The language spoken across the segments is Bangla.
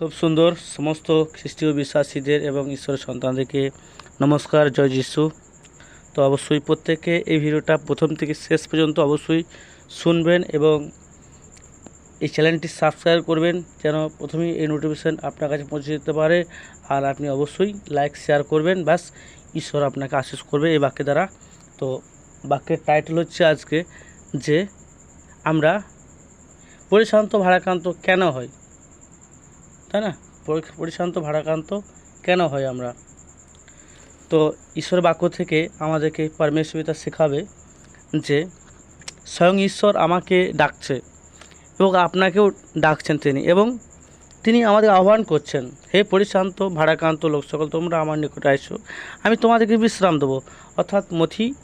খুব সুন্দর সমস্ত খ্রিস্টীয় বিশ্বাসীদের এবং ঈশ্বরের সন্তানদেরকে নমস্কার, জয় যিশু। তো অবশ্যই প্রত্যেকে এই ভিডিওটা প্রথম থেকে শেষ পর্যন্ত অবশ্যই শুনবেন এবং এই চ্যানেলটি সাবস্ক্রাইব করবেন যেন প্রথমেই এই নোটিফিকেশান আপনার কাছে পৌঁছে যেতে পারে আর আপনি অবশ্যই লাইক, শেয়ার করবেন, ব্যাস ঈশ্বর আপনাকে আশিস করবে এই বাক্যের দ্বারা। তো বাক্যের টাইটেল হচ্ছে আজকে যে আমরা পরিশান্ত ভারাক্রান্ত কেন হয়? তাই না? পরি- পরিশান্ত ভারাক্রান্ত কেন হয় আমরা? তো ঈশ্বর বাক্য থেকে আমাদেরকে পারমেশ্বরিতা শেখাবে যে স্বয়ং ঈশ্বর আমাকে ডাকছে এবং আপনাকেও ডাকছেন তিনি এবং তিনি আমাদের আহ্বান করছেন, হে পরিশান্ত ভারাক্রান্ত লোক, সকল তোমরা আমার নিকটে এসো আমি তোমাদেরকে বিশ্রাম দেবো। অর্থাৎ মথি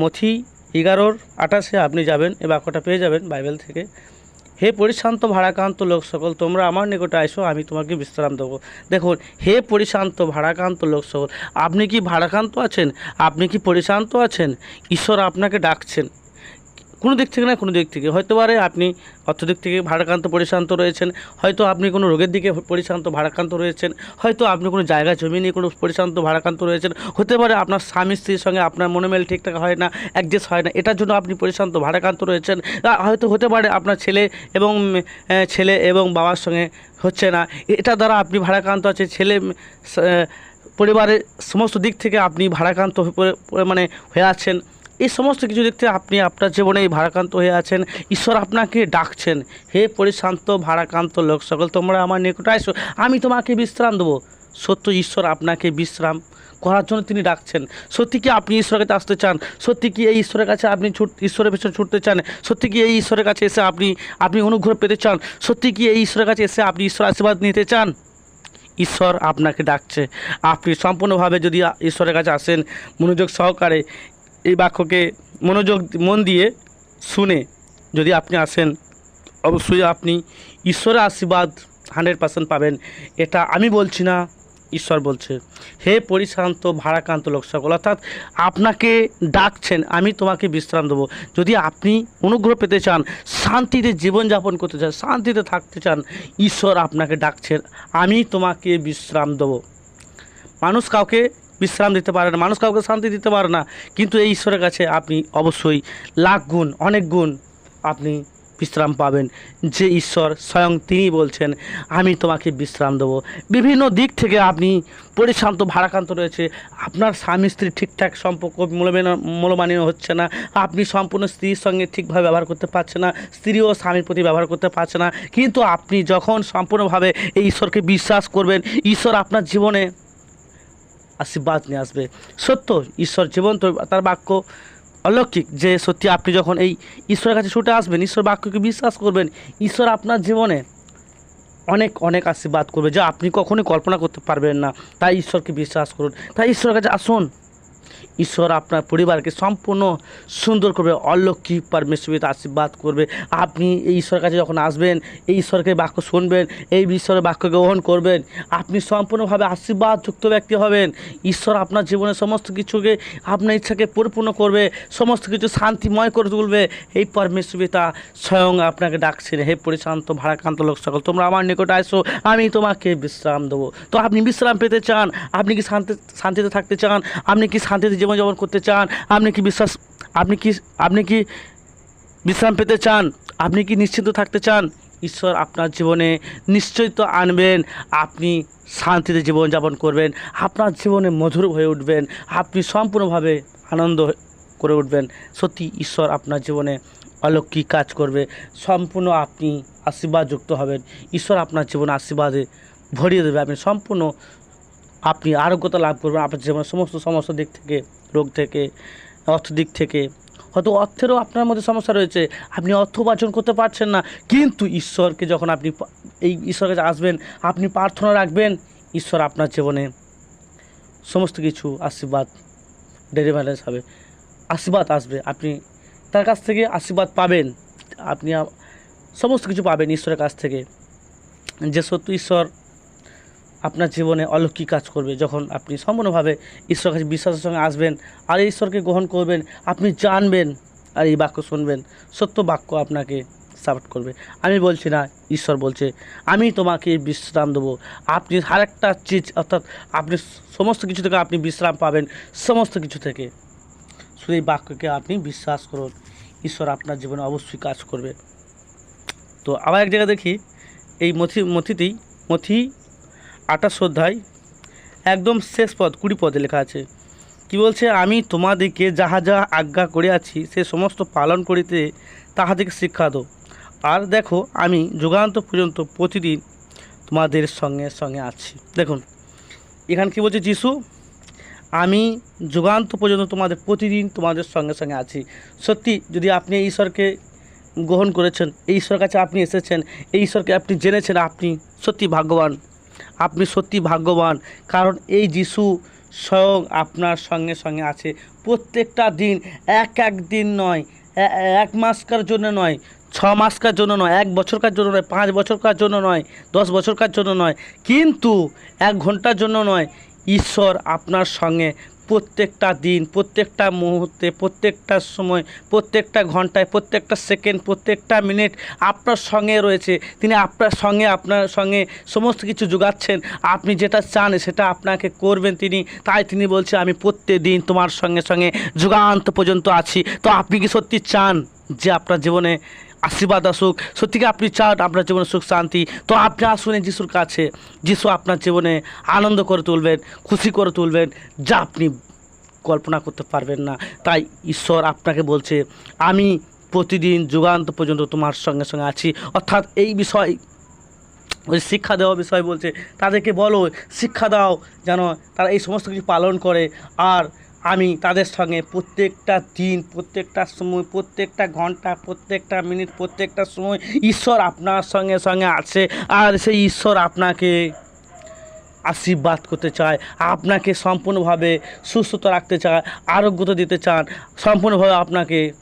মথি এগারোর আঠাশে আপনি যাবেন এই বাক্যটা পেয়ে যাবেন বাইবেল থেকে। হে পরিশান্ত ভাড়াকান্ত লোক সকল, তোমরা আমার নিকটে আসো আমি তোমাকে বিশ্রাম দেবো। দেখুন, হে পরিশান্ত ভাড়াকান্ত লোক সকল, আপনি কি ভাড়াকান্ত আছেন? আপনি কি পরিশান্ত আছেন? ঈশ্বর আপনাকে ডাকছেন। কোনো দিক থেকে না কোনো দিক থেকে। হয়তো পারে আপনি অর্থ দিক থেকে ভাড়াক্রান্ত পরিশ্রান্ত রয়েছেন। হয়তো আপনি কোনো রোগের দিকে পরিশ্রান্ত, ভারাক্রান্ত রয়েছেন। হয়তো আপনি কোনো জায়গা, জমি নিয়ে কোনো পরিশ্রান্ত ভাড়াক্রান্ত রয়েছেন। হতে পারে আপনার স্বামী, স্ত্রীর সঙ্গে আপনার মনোমেল ঠিকঠাক হয় না, অ্যাডজাস্ট হয় না। এটার জন্য আপনি পরিশ্রান্ত ভাড়াক্রান্ত রয়েছেন। হয়তো হতে পারে আপনার ছেলে এবং ছেলে এবং বাবার সঙ্গে হচ্ছে না। এটা দ্বারা আপনি ভাড়াক্রান্ত আছে ছেলে পরিবারের সমস্ত দিক থেকে আপনি পড়ে- মানে হয়ে আছেন। এই সমস্ত কিছু দেখতে আপনি আপনার জীবনে এই ভাড়াক্রান্ত হয়ে আছেন। ঈশ্বর আপনাকে ডাকছেন। হে পরিশান্ত ভাড়াক্রান্ত লোক, সকল তোমরা আমার নিকট আসো আমি তোমাকে বিশ্রাম দেবো। সত্য, ঈশ্বর আপনাকে বিশ্রাম করার জন্য তিনি ডাকছেন। সত্যি কি আপনি ঈশ্বরের কাছে আসতে চান? সত্যি কি এই ঈশ্বরের কাছে আপনি ছুট, ঈশ্বরের পেছনে ছুটতে চান? সত্যি কি এই ঈশ্বরের কাছে এসে আপনি আপনি অনুগ্রহ পেতে চান? সত্যি কি এই ঈশ্বরের কাছে এসে আপনি ঈশ্বর আশীর্বাদ নিতে চান? ঈশ্বর আপনাকে ডাকছে। আপনি সম্পূর্ণভাবে যদি ঈশ্বরের কাছে আসেন, মনোযোগ সহকারে এই বাক্যকে মনোযোগ মন দিয়ে শুনে যদি আপনি আসেন, অবশ্যই আপনি ঈশ্বরের আশীর্বাদ হান্ড্রেড পার্সেন্ট পাবেন। এটা আমি বলছি না, ঈশ্বর বলছে। হে পরিশান্ত ভাড়াক্রান্ত লোক সকল, অর্থাৎ আপনাকে ডাকছেন, আমি তোমাকে বিশ্রাম দেবো। যদি আপনি অনুগ্রহ পেতে চান, শান্তিতে জীবনযাপন করতে চান, শান্তিতে থাকতে চান, ঈশ্বর আপনাকে ডাকছেন, আমি তোমাকে বিশ্রাম দেবো। মানুষ কাউকে বিশ্রাম দিতে পারে না, মানুষ কাউকে শান্তি দিতে পারে না। কিন্তু এই ঈশ্বরের কাছে আপনি অবশ্যই লাখ গুণ, অনেক গুণ আপনি বিশ্রাম পাবেন। যে ঈশ্বর স্বয়ং তিনি বলছেন, আমি তোমাকে বিশ্রাম দেবো। বিভিন্ন দিক থেকে আপনি পরিশান্ত ভারাক্রান্ত রয়েছে। আপনার স্বামী স্ত্রী ঠিকঠাক সম্পর্ক মূল্যমানীয় হচ্ছে না। আপনি সম্পূর্ণ স্ত্রীর সঙ্গে ঠিকভাবে ব্যবহার করতে পারছে না, স্ত্রী ও স্বামীর প্রতি ব্যবহার করতে পারছে না। কিন্তু আপনি যখন সম্পূর্ণভাবে এই ঈশ্বরকে বিশ্বাস করবেন, ঈশ্বর আপনার জীবনে আশীর্বাদ নিয়ে আসবে। সত্য, ঈশ্বর জীবন্ত, তার বাক্য অলৌকিক। যে সত্যি আপনি যখন এই ঈশ্বরের কাছে ছুটে আসবেন, ঈশ্বর বাক্যকে বিশ্বাস করবেন, ঈশ্বর আপনার জীবনে অনেক অনেক আশীর্বাদ করবে, যা আপনি কখনোই কল্পনা করতে পারবেন না। তাই ঈশ্বরকে বিশ্বাস করুন। তাই ঈশ্বরের কাছে আসুন। ঈশ্বর আপনার পরিবারকে সম্পূর্ণ সুন্দর করবে অলক্ষী পারমেশ্বরিত আশীর্বাদ করবে। আপনি এই ঈশ্বরের কাছে যখন আসবেন, এই ঈশ্বরকে বাক্য শুনবেন, এই ঈশ্বরের বাক্য গ্রহণ করবেন, আপনি সম্পূর্ণভাবে আশীর্বাদ যুক্ত ব্যক্তি হবেন। ঈশ্বর আপনার জীবনের সমস্ত কিছুকে, আপনার ইচ্ছাকে পরিপূর্ণ করবে, সমস্ত কিছু শান্তিময় করে তুলবে। এই পরমেশ্বরিতা স্বয়ং আপনাকে ডাকছেন। হে পরিশান্ত ভাড়াক্রান্ত লোক সকল, তোমরা আমার নিকটে আসো আমি তোমাকে বিশ্রাম দেবো। তো আপনি বিশ্রাম পেতে চান? আপনি কি শান্তি, শান্তিতে থাকতে চান? আপনি কি শান্তিতে জীবনযাপন করতে চান, আপনি কি বিশ্বাস, আপনি কি আপনি কি বিশ্রাম পেতে চান, আপনি কি নিশ্চিন্ত থাকতে চান? ঈশ্বর আপনার জীবনে নিশ্চয়ই তো আনবেন, আপনি শান্তিতে জীবনযাপন করবেন, আপনার জীবনে মধুর হয়ে উঠবেন, আপনি সম্পূর্ণভাবে আনন্দ করে উঠবেন। সত্যি ঈশ্বর আপনার জীবনে অলৌকিক কাজ করবে, সম্পূর্ণ আপনি আশীর্বাদ যুক্ত হবেন। ঈশ্বর আপনার জীবনে আশীর্বাদে ভরিয়ে দেবে, আপনি সম্পূর্ণ আপনি আরোগ্যতা লাভ করবেন আপনার জীবনের সমস্ত সমস্ত দিক থেকে, রোগ থেকে, অর্থ দিক থেকে। হয়তো অর্থেরও আপনার মধ্যে সমস্যা রয়েছে, আপনি অর্থ উপার্জন করতে পারছেন না। কিন্তু ঈশ্বরকে যখন আপনি এই ঈশ্বরের কাছে আসবেন, আপনি প্রার্থনা রাখবেন, ঈশ্বর আপনার জীবনে সমস্ত কিছু আশীর্বাদ ডেলিভারেন্স হবে। আশীর্বাদ আসবে। আপনি তার কাছ থেকে আশীর্বাদ পাবেন। আপনি সমস্ত কিছু পাবেন ঈশ্বরের কাছ থেকে। যে সত্য ঈশ্বর আপনার জীবনে অলৌকিক কাজ করবে। যখন আপনি সম্পূর্ণভাবে ঈশ্বরের কাছে বিশ্বাসের সঙ্গে আসবেন, আর ঈশ্বরকে গ্রহণ করবেন, আপনি জানবেন, আর এই বাক্য শুনবেন, সত্য বাক্য আপনাকে সাপোর্ট করবে। আমি বলছি না, ঈশ্বর বলছে, আমি তোমাকে বিশ্রাম দেবো। আপনি আরেকটা চিজ, অর্থাৎ আপনি সমস্ত কিছু থেকে আপনি বিশ্রাম পাবেন, সমস্ত কিছু থেকে। শুধু এই বাক্যকে আপনি বিশ্বাস করুন, ঈশ্বর আপনার জীবনে অবশ্যই কাজ করবে। তো আবার এক জায়গায় দেখি, এই মথি মথিতেই মথি আঠাশ অধ্যায়, একদম শেষ পদ, কুড়ি পদে লেখা আছে। কি বলছে? আমি তোমাদিকে যাহা যাহা আজ্ঞা করিয়াছি সে সমস্ত পালন করিতে তাহাদিকে শিক্ষা দো আর দেখো, আমি যুগান্ত পর্যন্ত প্রতিদিন তোমাদের সঙ্গে সঙ্গে আছি। দেখুন, এখানে কি বলছে যিশু? আমি যুগান্ত পর্যন্ত তোমাদের প্রতিদিন তোমাদের সঙ্গে সঙ্গে আছি। সত্যি, যদি আপনি ঈশ্বরকে গ্রহণ করেছেন এই ঈশ্বরের কাছে আপনি এসেছেন এই ঈশ্বরকে আপনি জেনেছেন, আপনি সত্যি ভাগ্যবান। আপনি সত্যি ভাগ্যবান। কারণ এই যিশু স্বয়ং আপনার সঙ্গে সঙ্গে আছে। প্রত্যেকটা দিন, এক এক দিন নয় এক মাসকার জন্য নয়, ছ মাসকার জন্য নয়, এক বছরকার জন্য নয়, পাঁচ বছরকার জন্য নয়, দশ বছরকার জন্য নয়। কিন্তু এক ঘণ্টার জন্য নয়, ঈশ্বর আপনার সঙ্গে প্রত্যেকটা দিন, প্রত্যেকটা মুহূর্তে, প্রত্যেকটা সময়, প্রত্যেকটা ঘন্টায়, প্রত্যেকটা সেকেন্ড, প্রত্যেকটা মিনিট আপনার সঙ্গে রয়েছে। তিনি আপনার সঙ্গে আপনার সঙ্গে সমস্ত কিছু যোগাচ্ছেন। আপনি যেটা চান সেটা আপনাকে করবেন তিনি। তাই তিনি বলছে, আমি প্রত্যেক দিন তোমার সঙ্গে সঙ্গে যুগান্ত পর্যন্ত আছি। তো আপনি কি সত্যি চান যে আপনার জীবনে আশীর্বাদ আসুক। সত্যি কি আপনি চান আপনার জীবনে সুখ, শান্তি। তো আপনি আসুন যিশুর কাছে। যিশু আপনার জীবনে আনন্দ করে তুলবেন, খুশি করে তুলবেন, যা আপনি কল্পনা করতে পারবেন না। তাই ঈশ্বর আপনাকে বলছে, আমি প্রতিদিন যুগান্ত পর্যন্ত তোমার সঙ্গে সঙ্গে আছি। অর্থাৎ এই বিষয়, ওই শিক্ষা দেওয়া বিষয় বলছে, তাদেরকে বলো, শিক্ষা দাও যেন তারা এই সমস্ত কিছু পালন করে। আর আমি তাদের সঙ্গে প্রত্যেকটা দিন, প্রত্যেকটা সময়, প্রত্যেকটা ঘণ্টা, প্রত্যেকটা মিনিট, প্রত্যেকটা সময় ঈশ্বর আপনার সঙ্গে সঙ্গে আছে। আর সেই ঈশ্বর আপনাকে আশীর্বাদ করতে চায়, আপনাকে সম্পূর্ণভাবে সুস্থতা রাখতে চায়, আরোগ্যতা দিতে চান, সম্পূর্ণভাবে আপনাকে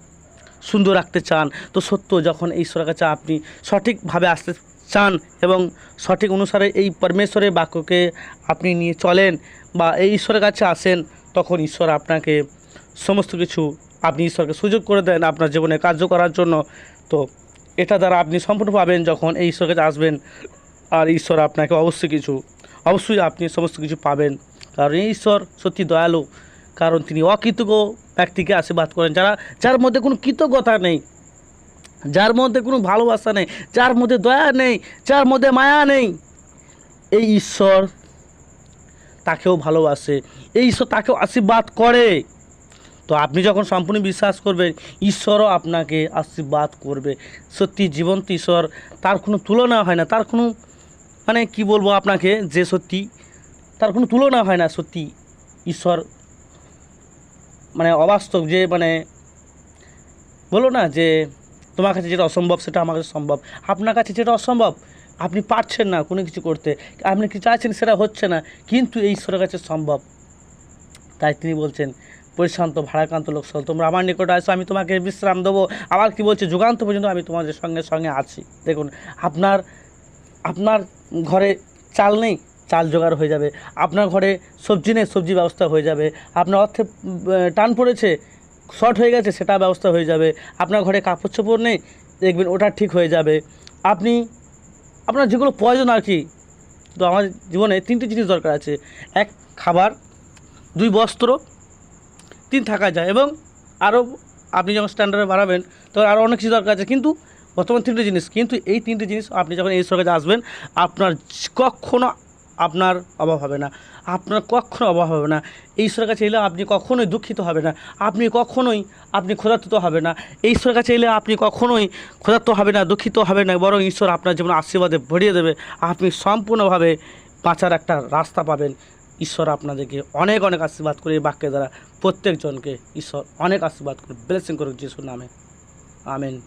সুন্দর রাখতে চান। তো সত্য, যখন ঈশ্বরের কাছে আপনি সঠিকভাবে আসতে চান এবং সঠিক অনুসারে এই পরমেশ্বরের বাক্যকে আপনি নিয়ে চলেন বা এই ঈশ্বরের কাছে আসেন তখন ঈশ্বর আপনাকে সমস্ত কিছু আপনি ঈশ্বরকে সুযোগ করে দেন আপনার জীবনে কার্য করার জন্য। তো এটা দ্বারা আপনি সম্পূর্ণ পাবেন যখন এই ঈশ্বরের কাছে আসবেন। আর ঈশ্বর আপনাকে অবশ্যই কিছু, অবশ্যই আপনি সমস্ত কিছু পাবেন। কারণ এই ঈশ্বর সত্যি দয়ালু। কারণ তিনি অকৃতজ্ঞ ব্যক্তিকে আশীর্বাদ করেন। যারা, যার মধ্যে কোনো কৃতজ্ঞতা নেই, যার মধ্যে কোনো ভালোবাসা নেই, যার মধ্যে দয়া নেই, যার মধ্যে মায়া নেই, এই ঈশ্বর তাকেও ভালোবাসে। এই ঈশ্বর তাকেও আশীর্বাদ করে। তো আপনি যখন সম্পূর্ণ বিশ্বাস করবেন, ঈশ্বরও আপনাকে আশীর্বাদ করবে। সত্যি জীবন্ত ঈশ্বর, তার কোনো তুলনা হয় না। তার কোনো মানে কি বলব আপনাকে, যে সত্যি, তার কোনো তুলনা হয় না সত্যি। ঈশ্বর মানে অবাস্তব যে মানে বলো না যে, তোমার কাছে যেটা অসম্ভব, সেটা আমার কাছে সম্ভব। আপনার কাছে যেটা অসম্ভব আপনি পারছেন না কোনো কিছু করতে। আপনি কি চাইছেন সেটা হচ্ছে না কিন্তু এই ঈশ্বরের কাছে সম্ভব। তাই তিনি বলছেন পরিশান্ত ভাড়াক্রান্ত লোক সকল, তোমরা আমার নিকট আসো আমি তোমাকে বিশ্রাম দেবো। আবার কি বলছে যুগান্ত পর্যন্ত আমি তোমাদের সঙ্গে সঙ্গে আছি। দেখুন আপনার আপনার ঘরে চাল নেই চাল জোগাড় হয়ে যাবে। আপনার ঘরে সবজি নেই সবজি ব্যবস্থা হয়ে যাবে। আপনার অর্থে টান পড়েছে শর্ট হয়ে গেছে সেটা ব্যবস্থা হয়ে যাবে। আপনার ঘরে কাপড় চোপড় নেই দেখবেন ওটা ঠিক হয়ে যাবে। আপনি আপনার যেগুলো প্রয়োজন আর কি, তো আমার জীবনে তিনটি জিনিস দরকার আছে। এক, খাবার, দুই, বস্ত্র, তিন, থাকা যায় এবং আরও আপনি যখন স্ট্যান্ডার্ডে বাড়াবেন, তখন আরও অনেক কিছু দরকার আছে। কিন্তু বর্তমান তিনটে জিনিস, কিন্তু এই তিনটে জিনিস আপনি যখন এই সরকারে আসবেন, আপনার কখনো আপনার অভাব হবে না। আপনার কখনো অভাব হবে না। ঈশ্বরের কাছে এলে আপনি কখনোই দুঃখিত হবে না। আপনি কখনোই, আপনি ক্ষুধার্ত হবে না। ঈশ্বরের কাছে এলে আপনি কখনোই ক্ষুধার্ত হবে না, দুঃখিত হবে না। বরং ঈশ্বর আপনার জীবন আশীর্বাদে ভরিয়ে দেবে। আপনি সম্পূর্ণভাবে বাঁচার একটা রাস্তা পাবেন। ঈশ্বর আপনাদেরকে অনেক অনেক আশীর্বাদ করে এই বাক্যের দ্বারা। প্রত্যেকজনকে ঈশ্বর অনেক আশীর্বাদ করে ব্লেসিং করুক, যিশুর নামে। আমেন